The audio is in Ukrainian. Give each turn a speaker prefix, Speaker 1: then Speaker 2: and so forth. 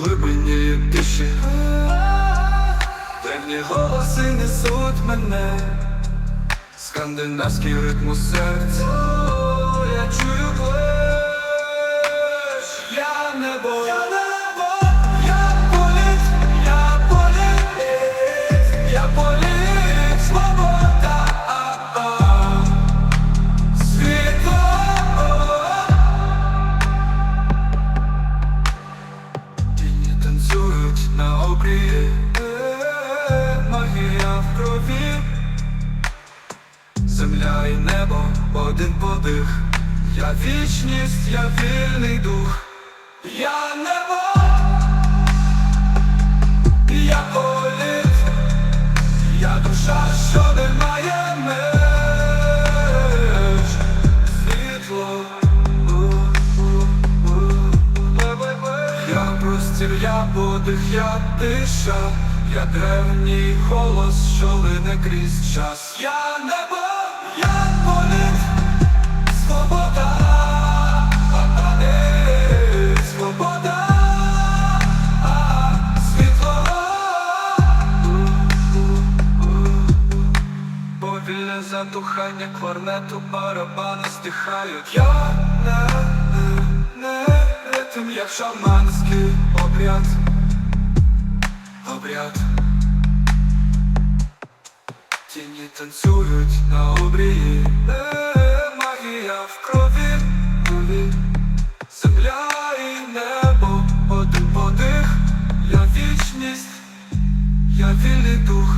Speaker 1: глибині тиші Темні голоси несуть мене. Скандинавський ритм у серці. Я чую плеч, Я небо. Я небо. Я політ. Я політ. Я політ на обрії Е, Магія в крові. Земля і небо, один подих. Я вічність, я вільний дух. Я небо. Я політ. Я душа, що не простір, я подих, я тиша Я древній голос, що лине крізь час. Я небо, я політ, свобода, свобода, світло. Повільне затухання кларнету барабани стихають. Я не ритм, як шаманський обряд Обряд Тіні танцюють на обрії Е, Магія в крові, Земля і небо, один подих Я вічність, я вільний дух